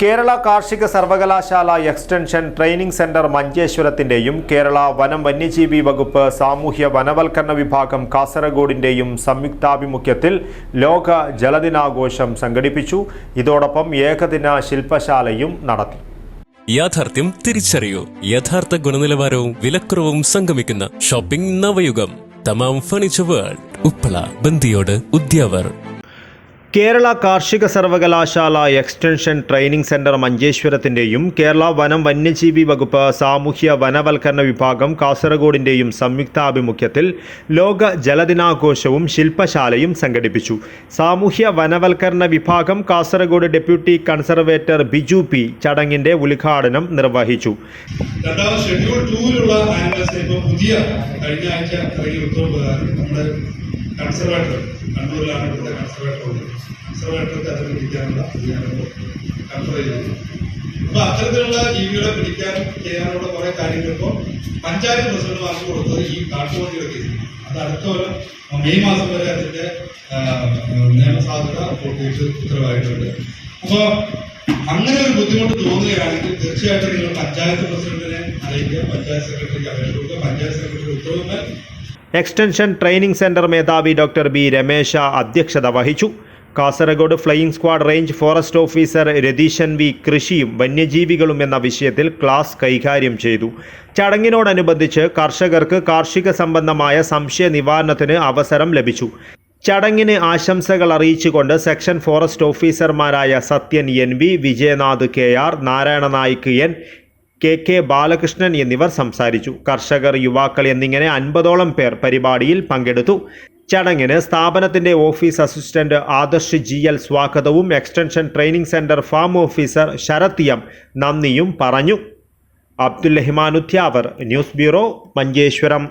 കേരള കാർഷിക സർവകലാശാല extension training centre മഞ്ചേശ്വരത്തിന്റെയും കേരള വനം വന്യജീവി വകുപ്പ് സാമൂഹ്യ വനവൽക്കരണ വിഭാഗം കാസർഗോഡിന്റെയും സംയുക്താഭിമുഖ്യത്തിൽ ലോക ജലദിനാഘോഷം സംഘടിപ്പിച്ചു. ഇതോടൊപ്പം ഏകദിന ശില്പശാലയും നടത്തി. യാഥാർത്ഥ്യം തിരിച്ചറിയൂ. യഥാർത്ഥ ഗുണനിലവാരവും വിലക്കുറവും സംഗമിക്കുന്ന shopping Navayugam. Thamam furniture world. Uppala Bandiyod Udyavar. Kerala കാർഷിക സർവകലാശാല എക്സ്റ്റൻഷൻ ട്രെയിനിംഗ് സെന്റർ മഞ്ചേശ്വരത്തിന്റെയും കേരള വനം വന്യജീവി വകുപ്പ് സാമൂഹ്യ വനവൽക്കരണ വിഭാഗം കാസർഗോഡിന്റെയും സംയുക്താഭിമുഖ്യത്തിൽ ലോക ജലദിനാഘോഷവും ശില്പശാലയും സംഘടിപ്പിച്ചു. സാമൂഹ്യ വനവൽക്കരണ വിഭാഗം Kasaragod deputy conservator Biju P ചടങ്ങിന്റെ ഉദ്ഘാടനം നിർവഹിച്ചു. ഷെഡ്യൂൾ പുതിയ കഴിഞ്ഞ ആഴ്ച കൺസർവേറ്റർ കണ്ണൂരിലാണ് ഇവിടുത്തെ കൺസർവേറ്റർ ഉള്ളത്. കൺസർവേറ്റർക്ക് അത് പിടിക്കാനുള്ള അധികാരം കൺഫർ ചെയ്തു. അപ്പൊ അത്തരത്തിലുള്ള ജീവികളെ പിടിക്കാൻ ചെയ്യാനുള്ള കുറെ കാര്യങ്ങൾ ഇപ്പോൾ പഞ്ചായത്ത് പ്രസിഡന്റ് വാങ്ങി കൊടുത്തത് ഈ കാട്ടുപന്നിയുടെ കേസിൽ അത് അടുത്ത കൊല്ലം മെയ് മാസം വരെ അതിന്റെ നിയമസാധുത ചെയ്ത് ഉത്തരവായിട്ടുണ്ട്. അപ്പോ അങ്ങനെ ഒരു ബുദ്ധിമുട്ട് തോന്നുകയാണെങ്കിൽ തീർച്ചയായിട്ടും നിങ്ങൾ പഞ്ചായത്ത് പ്രസിഡന്റിനെ അറിയിക്കുക പഞ്ചായത്ത് സെക്രട്ടറിക്ക് അപേക്ഷ കൊടുക്കുക. പഞ്ചായത്ത് സെക്രട്ടറി ഉത്തരവുമേൽ എക്സ്റ്റൻഷൻ ട്രെയിനിംഗ് സെന്റർ മേധാവി ഡോക്ടർ ബി രമേശ അധ്യക്ഷത വഹിച്ചു. Kasaragod flying squad range forest officer Ratheeshan V കൃഷിയും വന്യജീവികളും എന്ന വിഷയത്തിൽ ക്ലാസ് കൈകാര്യം ചെയ്തു. ചടങ്ങിനോടനുബന്ധിച്ച് കർഷകർക്ക് കാർഷിക സംബന്ധമായ സംശയ നിവാരണത്തിന് അവസരം ലഭിച്ചു. ചടങ്ങിന് ആശംസകൾ അറിയിച്ചുകൊണ്ട് സെക്ഷൻ ഫോറസ്റ്റ് ഓഫീസർമാരായ Sathyan N V Vijayanath K R Narayana Naik N K K Balakrishnan എന്നിവർ സംസാരിച്ചു. കർഷകർ യുവാക്കൾ എന്നിങ്ങനെ അൻപതോളം പേർ പരിപാടിയിൽ പങ്കെടുത്തു. ചടങ്ങിന് സ്ഥാപനത്തിന്റെ office assistant Adarsh G L സ്വാഗതവും extension training centre farm officer Sarath M നന്ദിയും പറഞ്ഞു. Abdul Rahman news bureau Manjeshwaram.